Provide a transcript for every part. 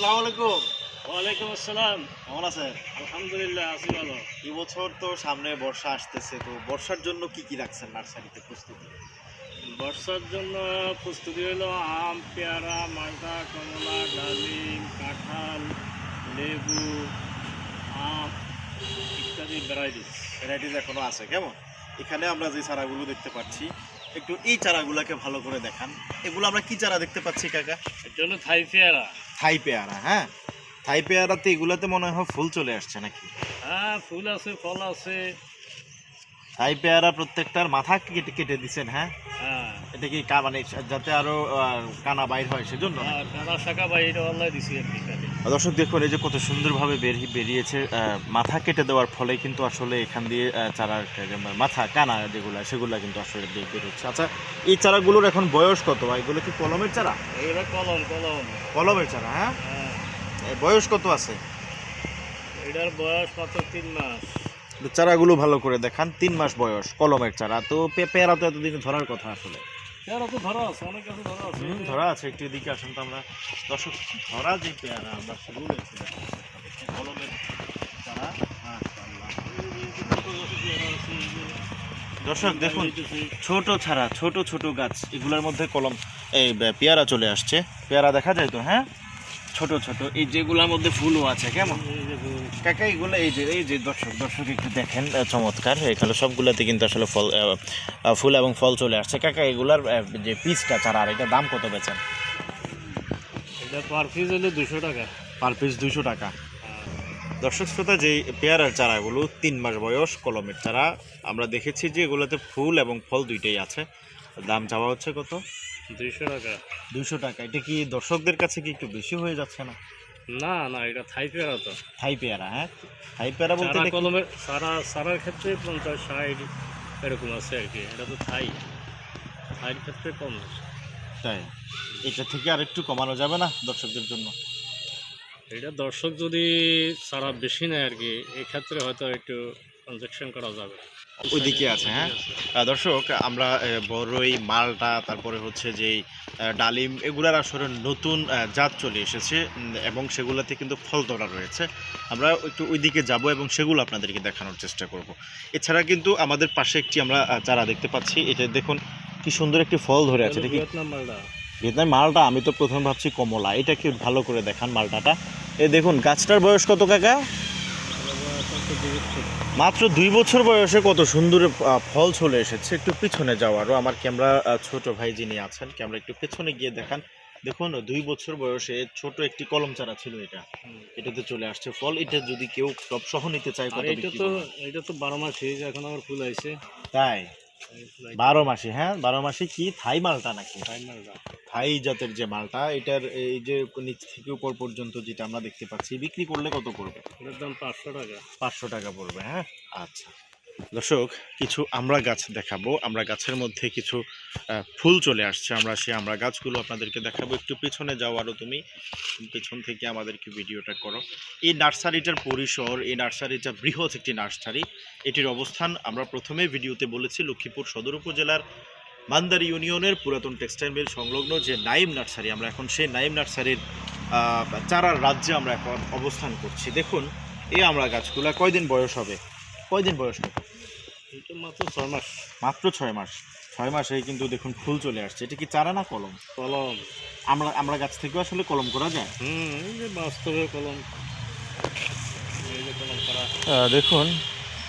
আসসালামু আলাইকুম। ওয়ালাইকুম আসসালাম। কেমন আছেন? আলহামদুলিল্লাহ আছি ভালো। এবছর তো সামনে বর্ষা আসতেছে তো বর্ষার জন্য কি কি রাখছেন নার্সারিতে প্রস্তুতি? বর্ষার জন্য প্রস্তুতি হলো আম পেয়ারা মালটা কমলা ডালিম কাঁঠাল লেবু আম ইত্যাদি ভ্যারাইটিস ভ্যারাইটিস এখনও আছে কেমন? এখানে আমরা যে চারাগুলো দেখতে পাচ্ছি একটু এই চারাগুলোকে ভালো করে দেখান। এগুলো আমরা কি চারা দেখতে পাচ্ছি কাকা? এটা হলো থাই পেয়ারা। থাই পেয়ারা হ্যাঁ? থাই পেয়ারাতে এগুলাতে মনে হয় ফুল চলে আসছে নাকি? হ্যাঁ ফুল আছে ফল আছে। থাই পেয়ারা প্রত্যেকটার মাথা কেটে কেটে দিছেন হ্যাঁ? হ্যাঁ। এটা কি মানে যাতে আরও কানা বাইর হয় সেজন্য কানা আর কাঁদা শাখা বাইর আল্লাহ দিছি আর কি। দর্শক দেখুন এই যে কত সুন্দরভাবে বেরিয়ে বেরিয়েছে মাথা কেটে দেওয়ার ফলে কিন্তু আসলে এখান দিয়ে চারার মাথা কানা যেগুলো সেগুলো কিন্তু আসলে বের বেরোচ্ছে আচ্ছা এই চারাগুলোর এখন বয়স কত এগুলো কি কলমের চারা? এগুলো কলম কলম। কলমের চারা হ্যাঁ? হ্যাঁ। বয়স কত আছে? এটার বয়স কত তিন মাস। চারাগুলো ভালো করে দেখান তিন মাস বয়স কলমের চারা। তো পেয়ারা তো এতদিন ধরার কথা আসলে। ধরা আছে ধরা আছে। হুম, ধরা আছে একটু এদিকে আসুন তো আমরা। দর্শক ধরা যে পেয়ারা আমরা সেগুলো। কলমের চারা দর্শক দেখুন ছোট ছাড়া ছোট ছোট গাছ এগুলোর মধ্যে কলম এই পেয়ারা চলে আসছে। পেয়ারা দেখা যায় তো হ্যাঁ? ছোট ছোট এই যেগুলোর মধ্যে ফুলও আছে কেমন? কাকা এগুলো এই যে এই যে দর্শক দর্শক একটু দেখেন চমৎকার। এখানে সবগুলোতে কিন্তু আসলে ফল ফুল এবং ফল চলে আসছে। কাকা এগুলার যে পিসটা চারা আর এটা দাম কত বেচেন? এটা পার পিস হলো দুশো টাকা। পার পিস দুইশো টাকা। দর্শক শ্রোতা যে পেয়ারার চারাগুলো তিন মাস বয়স কলমের চারা আমরা দেখেছি যে এগুলোতে ফুল এবং ফল দুইটাই আছে। দাম চাওয়া হচ্ছে কত? দুইশো টাকা। দুইশো টাকা। এটা কি দর্শকদের কাছে কি একটু বেশি হয়ে যাচ্ছে না? না না এটা থাই পেয়ারা তো। থাই পেয়ারা হ্যাঁ? থাই পেয়ারা বলতে কলমের সারা সারার ক্ষেত্রে পঞ্চাশ ষাট এরকম আছে আর কি। এটা তো থাই। থাইয়ের ক্ষেত্রে কম আছে। তাই? এটা থেকে আর একটু কমানো যাবে না দর্শকদের জন্য? এটা দর্শক যদি সারা বেশি নেয় আর কি এক্ষেত্রে হয়তো একটু কনজেকশন করা যাবে। ওইদিকে আছে, হ্যাঁ? দর্শক আমরা বড়ই মালটা তারপরে হচ্ছে যে ডালিম এগুলার আসলে নতুন জাত চলে এসেছে এবং সেগুলোতে কিন্তু ফল ধরা রয়েছে। আমরা একটু ওইদিকে যাব এবং সেগুলো আপনাদেরকে দেখানোর চেষ্টা করব। এছাড়া কিন্তু আমাদের পাশে একটি আমরা চারা দেখতে পাচ্ছি। এটা দেখুন কি সুন্দর একটি ফল ধরে আছে দেখি। ভিয়েতনাম মালটা। আমি তো প্রথমে ভাবছি কমলা। এটা কি ভালো করে দেখান মালটাটা। এ দেখুন গাছটার বয়স কত কাকা? মাত্র দুই বছর বয়সে কত সুন্দর ফল চলে এসেছে। একটু পিছনে যাওয়ারও আমার ক্যামেরা ছোট ভাই যিনি আছেন ক্যামেরা একটু পেছনে গিয়ে দেখান। দেখুন দুই বছর বয়সে ছোট একটি কলম চারা ছিল এটা। এটাতে চলে আসছে ফল। এটা যদি কেউ টপ সহ নিতে চায় এটা তো এটা তো বারো মাস হয়ে এখন আমার ফুল আইছে। তাই। বারো মাসে হ্যাঁ? বারো মাসে কি? থাই মালটা নাকি? থাই মালটা। থাই জাতের যে মালটা এটার এই যে নিচ থেকে উপর পর্যন্ত যেটা আমরা দেখতে পাচ্ছি বিক্রি করলে কত পড়বে? এটার দাম পাঁচশো টাকা। পাঁচশো টাকা পড়বে হ্যাঁ? আচ্ছা। দর্শক, কিছু আমরা গাছ দেখাবো। আমরা গাছের মধ্যে কিছু ফুল চলে আসছে। আমরা সেই আমরা গাছগুলো আপনাদেরকে দেখাবো। একটু পেছনে যাও আরও তুমি। পেছন থেকে আমাদেরকে ভিডিওটা করো। এই নার্সারিটার পরিসর, এই নার্সারিটা বৃহৎ একটি নার্সারি। এটির অবস্থান আমরা প্রথমে ভিডিওতে বলেছি লক্ষ্মীপুর সদর উপজেলার মান্দারি ইউনিয়নের পুরাতন টেক্সটাইল মিল সংলগ্ন যে নাইম নার্সারি, আমরা এখন সেই নাইম নার্সারির চারার রাজ্যে আমরা এখন অবস্থান করছি। দেখুন, এই আমরা গাছগুলা কয়দিন বয়স হবে? কয়দিন বয়স হবে? এটা মাত্র ছয় মাস। মাত্র ছয় মাস। ছয় মাসে কিন্তু দেখুন ফুল চলে আসছে। এটা কি চারা না কলম? কলম। আমরা আমরা গাছ থেকেও আসলে কলম করা যায়? হুম এই যে বাস্তবে কলম। এই যে কলম করা। দেখুন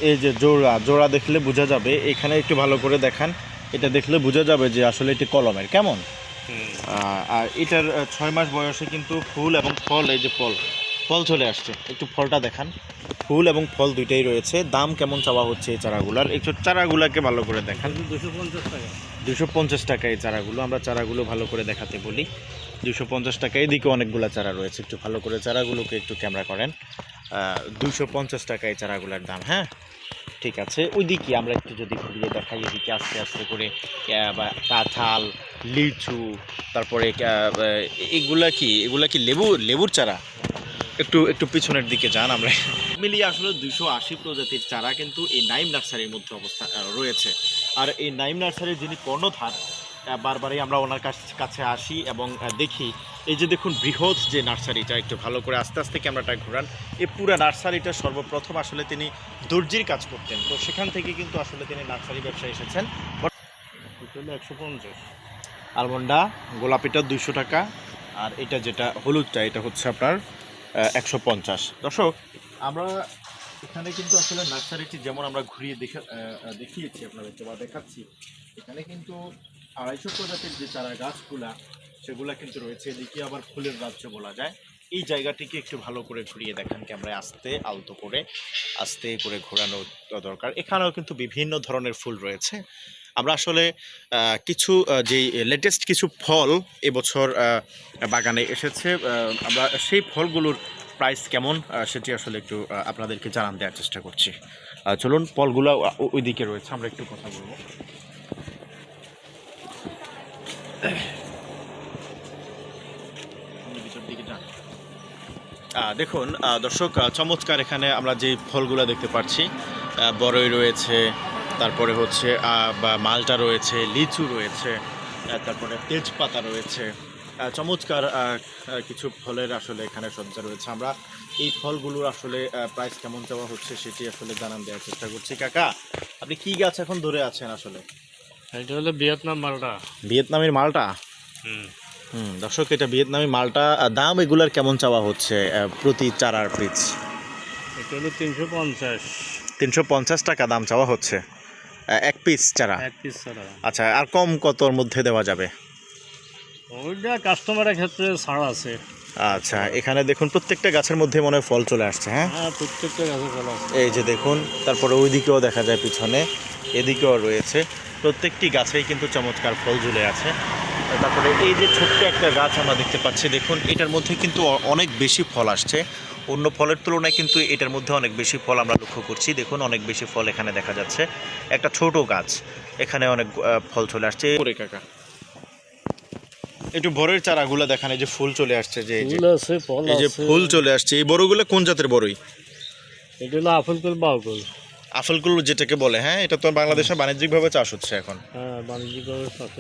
এই যে জোড়া জোড়া দেখলে বোঝা যাবে। এখানে একটু ভালো করে দেখান। এটা দেখলে বোঝা যাবে যে আসলে এটি কলমের। কেমন? আর এটার ছয় মাস বয়সে কিন্তু ফুল এবং ফল এই যে ফল ফল চলে আসছে। একটু ফলটা দেখান। ফুল এবং ফল দুইটাই রয়েছে। দাম কেমন চাওয়া হচ্ছে এই চারাগুলার? একটু চারাগুলাকে ভালো করে দেখান। দুশো পঞ্চাশ টাকা দুশো পঞ্চাশ এই চারাগুলো। আমরা চারাগুলো ভালো করে দেখাতে বলি। দুশো পঞ্চাশ টাকা এদিকে অনেকগুলো চারা রয়েছে। একটু ভালো করে চারাগুলোকে একটু ক্যামেরা করেন। দুশো পঞ্চাশ টাকা এই চারাগুলোর দাম হ্যাঁ? ঠিক আছে। ওইদিকে আমরা একটু যদি ঘুরিয়ে দেখাই, এদিকে আস্তে আস্তে করে কাঁঠাল, লিচু, তারপরে এগুলা কি? এগুলা কি লেবু, লেবুর চারা? একটু একটু পিছনের দিকে যান আমরা। মিলিয়ে আসলে দুশো আশি প্রজাতির চারা কিন্তু এই নাইম নার্সারির মধ্যে অবস্থা রয়েছে। আর এই নাইম নার্সারির যিনি কর্ণধার বারবারই আমরা ওনার কাছ- কাছে আসি এবং দেখি। এই যে দেখুন বৃহৎ যে নার্সারিটা, একটু ভালো করে আস্তে আস্তে ক্যামেরাটা ঘোরান। এই পুরো নার্সারিটা সর্বপ্রথম আসলে তিনি দর্জির কাজ করতেন। তো সেখান থেকে কিন্তু আসলে তিনি নার্সারি ব্যবসায় এসেছেন। একশো পঞ্চাশ। আলমন্ডা, গোলাপিটা দুইশো টাকা। আর এটা যেটা, হলুদটা, এটা হচ্ছে আপনার একশো পঞ্চাশ। দর্শক, আমরা এখানে কিন্তু আসলে নার্সারিটি যেমন আমরা ঘুরিয়ে দেখে দেখিয়েছি আপনাদেরকে বা দেখাচ্ছি, এখানে কিন্তু আড়াইশো প্রজাতির যে চারা গাছগুলা, সেগুলা কিন্তু রয়েছে। এদিকে আবার ফুলের রাজ্য বলা যায়। এই জায়গাটিকে একটু ভালো করে ঘুরিয়ে দেখান ক্যামেরায় আস্তে আলতো করে, আস্তে করে ঘোরানো দরকার। এখানেও কিন্তু বিভিন্ন ধরনের ফুল রয়েছে। আমরা আসলে কিছু যেই লেটেস্ট কিছু ফল এবছর বাগানে এসেছে আমরা সেই ফলগুলোর প্রাইস কেমন সেটি আসলে একটু আপনাদেরকে জানান দেওয়ার চেষ্টা করছি। চলুন, ফলগুলো ওইদিকে রয়েছে, আমরা একটু কথা বলব। দেখুন দর্শক চমৎকার এখানে আমরা যে ফলগুলো দেখতে পাচ্ছি বড়ই রয়েছে তারপরে হচ্ছে বা মালটা রয়েছে লিচু রয়েছে তারপরে তেজপাতা রয়েছে। চমৎকার কিছু ফলের আসলে এখানে সজ্জা রয়েছে। আমরা এই ফলগুলোর আসলে প্রাইস কেমন চাওয়া হচ্ছে সেটি আসলে জানান দেওয়ার চেষ্টা করছি। কাকা আপনি কি গাছ এখন ধরে আছেন আসলে? এটা হলো ভিয়েতনাম মালটা। ভিয়েতনামের মালটা? হুম। হুম দর্শক এটা ভিয়েতনামি মালটা দাম এগুলার কেমন চাওয়া হচ্ছে প্রতি চারার পিস? এটা হলো তিনশো পঞ্চাশ। তিনশো পঞ্চাশ টাকা দাম চাওয়া হচ্ছে। এক পিস চারা। এক পিস ছাড়া আচ্ছা আর কম কতর মধ্যে দেওয়া যাবে? ওইটা কাস্টমারের ক্ষেত্রে ছাড় আছে। আচ্ছা এখানে দেখুন প্রত্যেকটা গাছের মধ্যে মনে হয় ফল চলে আসছে হ্যাঁ? হ্যাঁ প্রত্যেকটা গাছে ফল আছে। এই যে দেখুন তারপরে ওইদিকেও দেখা যায় পিছনে এদিকেও রয়েছে। প্রত্যেকটি গাছেই কিন্তু চমৎকার ফল ঝুলে আছে। তারপরে এই যে ছোট্ট একটা গাছ আমরা দেখতে পাচ্ছি দেখুন এটার মধ্যে কিন্তু অনেক বেশি ফল আসছে। অন্য ফলের তুলনায় কিন্তু এটার মধ্যে অনেক বেশি ফল আমরা লক্ষ্য করছি। দেখুন অনেক বেশি ফল এখানে দেখা যাচ্ছে। একটা ছোট গাছ এখানে অনেক ফল চলে আসছে। কাকা। একটু বড়ের চারাগুলো দেখান এই যে ফুল চলে আসছে যে এই যে। ফুল ফল এই যে ফুল চলে আসছে এই বড়গুলো কোন জাতের বড়ই? এটা হলো কুল বাউকুল। আফলগুলো যেটাকে বলে হ্যাঁ এটা তো বাংলাদেশে বাণিজ্যিকভাবে চাষ হচ্ছে এখন। হ্যাঁ বাণিজ্যিকভাবে চাষ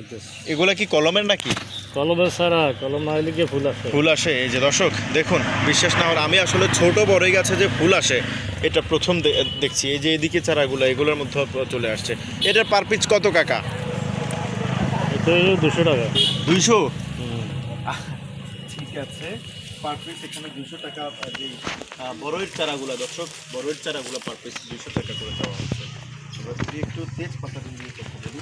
এগুলা কি কলমের নাকি? কলমের ছাড়া কলম না হলে গিয়ে ফুল আসে। ফুল আসে এই যে দর্শক দেখুন বিশ্বাস না হলে আমি আসলে ছোট বড়ই গাছে যে ফুল আসে এটা প্রথম দে- দেখছি। এই যে এদিকে চারাগুলো এগুলোর মধ্যে চলে আসছে। এটার পার পিস কত কাকা? এটা দুশো টাকা। দুইশো? ঠিক আছে। পার পিস এখানে দুশো টাকা যে বড়ইয়ের চারাগুলো, দর্শক বড়ইয়ের চারাগুলো পার পিস দুশো টাকা করে দেওয়া হচ্ছে। যদি একটু তেজপাতা দিয়ে কথা বলি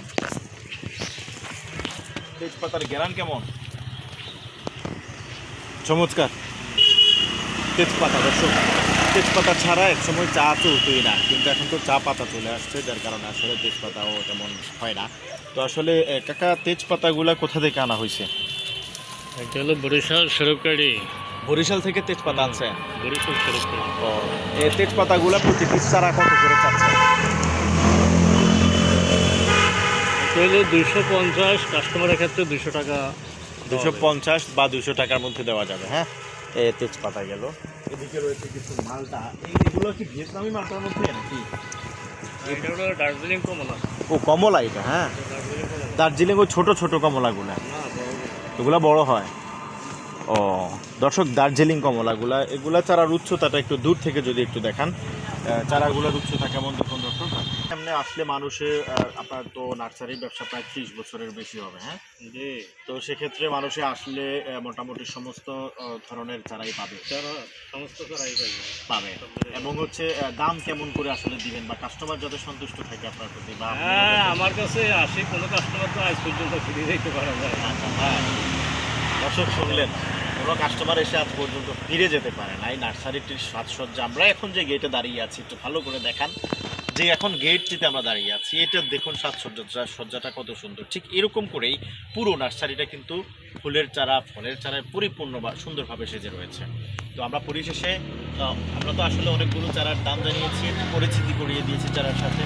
তেজপাতার গ্যারান কেমন? চমৎকার। তেজপাতা, দর্শক, তেজপাতা ছাড়া এক সময় চা চলতোই না, কিন্তু এখন তো চা পাতা চলে আসছে, যার কারণে আসলে তেজপাতাও তেমন হয় না। তো আসলে কাকা, তেজপাতাগুলা কোথা থেকে আনা হয়েছে? এটা হলো বরিশাল সরকারি বরিশাল থেকে তেজপাতা আছে বরিশাল সরকারি ও এই তেজপাতাগুলা প্রতি পিস চারা কত করে চাচ্ছে? এটা হলো দুশো পঞ্চাশ কাস্টমারের ক্ষেত্রে দুশো টাকা দুশো পঞ্চাশ বা দুশো টাকার মধ্যে দেওয়া যাবে হ্যাঁ? এ তেজপাতা গেল। এদিকে রয়েছে কিছু মালটা। এগুলো কি ভিয়েতনামি মালটার মধ্যে নাকি? এটা হলো দার্জিলিং কমলা। ও কমলা এটা হ্যাঁ? দার্জিলিং ওই ছোট ছোট কমলাগুলা। এগুলা বড় হয়। ও দর্শক দার্জিলিং কমলাগুলা এগুলা চারার উচ্চতাটা একটু দূর থেকে যদি একটু দেখান চারাগুলোর উচ্চতা কেমন দেখুন দর্শক? সামনে আসলে মানুষের আপনার তো নার্সারির ব্যবসা প্রায় ত্রিশ বছরের বেশি হবে হ্যাঁ? তো সেক্ষেত্রে মানুষে আসলে মোটামুটি সমস্ত ধরনের চারাই পাবে। সমস্ত পাইবে পাবে। এবং হচ্ছে দাম কেমন করে আসলে দিবেন বা কাস্টমার যাতে সন্তুষ্ট থাকে আপনার প্রতি বা হ্যাঁ আমার কাছে আসে কোনো কাস্টমার তো আজ পর্যন্ত ফিরে যেতে পারা যায়। আচ্ছা, হ্যাঁ। দর্শক শুনলেন। কোনো কাস্টমার এসে আজ পর্যন্ত ফিরে যেতে পারে না এই নার্সারিটির সাজসজ্জা আমরা এখন যে গেটে দাঁড়িয়ে আছি, একটু ভালো করে দেখান। যে এখন গেটটিতে আমরা দাঁড়িয়ে আছি, এটা দেখুন সাজসজ্জা, সজ্জাটা কত সুন্দর। ঠিক এরকম করেই পুরো নার্সারিটা কিন্তু ফুলের চারা, ফলের চারায় পরিপূর্ণ বা সুন্দরভাবে সেজে রয়েছে। তো আমরা পরিশেষে আমরা তো আসলে অনেকগুলো চারার দাম জানিয়েছি পরিচিতি করিয়ে দিয়েছি চারার সাথে।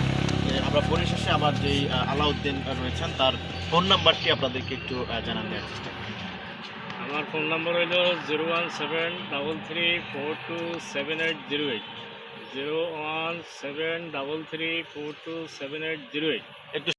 আমরা পরিশেষে আমার যেই আলাউদ্দিন রয়েছেন, তার ফোন নাম্বারটি আপনাদেরকে একটু জানান দেওয়ার চেষ্টা করি। আমার ফোন নম্বর হইল zero one seven double three four two seven eight zero eight. Zero one seven double three four two seven eight zero eight. একটু